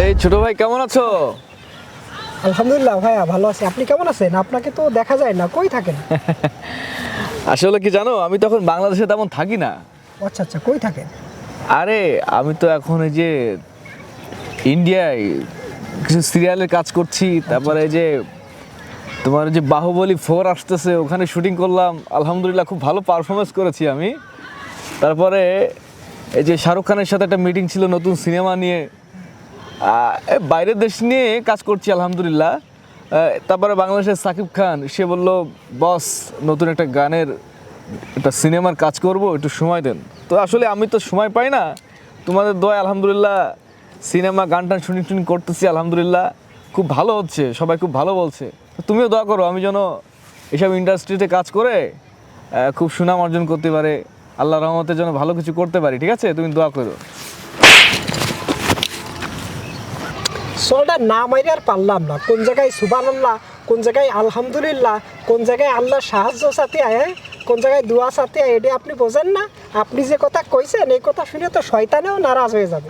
এই ছোট ভাই কেমন আছো? আলহামদুলিল্লাহ ভাইয়া ভালো আছি। আপনি কেমন আছেন? আপনাকে তো দেখা যায় না কই থাকেন? আসলে কি জানো আমি তখন বাংলাদেশে তেমন থাকি না। আচ্ছা আচ্ছা কই থাকেন? আরে আমি তো এখন এই যে ইন্ডিয়ায় কিছু সিরিয়ালের কাজ করছি তারপরে এই যে তোমার যে বাহুবলী ফোর আসতেছে ওখানে শুটিং করলাম। আলহামদুলিল্লাহ খুব ভালো পারফরমেন্স করেছি আমি। তারপরে এই যে শাহরুখ খানের সাথে একটা মিটিং ছিল নতুন সিনেমা নিয়ে। বাইরের দেশ নিয়ে কাজ করছি, আলহামদুলিল্লাহ। তারপরে বাংলাদেশের সাকিব খান, সে বলল, বস, নতুন একটা গানের একটা সিনেমার কাজ করব, একটু সময় দেন। তো আসলে আমি তো সময় পাই না। তোমাদের দোয়া আলহামদুলিল্লাহ সিনেমা গান টান শুনি টুনি করতেছি, আলহামদুলিল্লাহ। খুব ভালো হচ্ছে, সবাই খুব ভালো বলছে। তুমিও দোয়া করো, আমি যেন এসব ইন্ডাস্ট্রিতে কাজ করে খুব সুনাম অর্জন করতে পারে। আল্লাহ রহমতের জন্য ভালো কিছু করতে পারি, ঠিক আছে? তুমি দোয়া করো। সোলটা না মাইরে আর পারলাম না। কোন জায়গায় সুবান আল্লাহ কোন জায়গায় আলহামদুলিল্লাহ, কোন জায়গায় আল্লাহ সাহায্য সাথে আয় কোন জায়গায় দোয়া সাথে এটা আপনি বোঝেন না। আপনি যে কথা কইছেন, এই কথা শুনে তো শয়তানেও নারাজ হয়ে যাবে।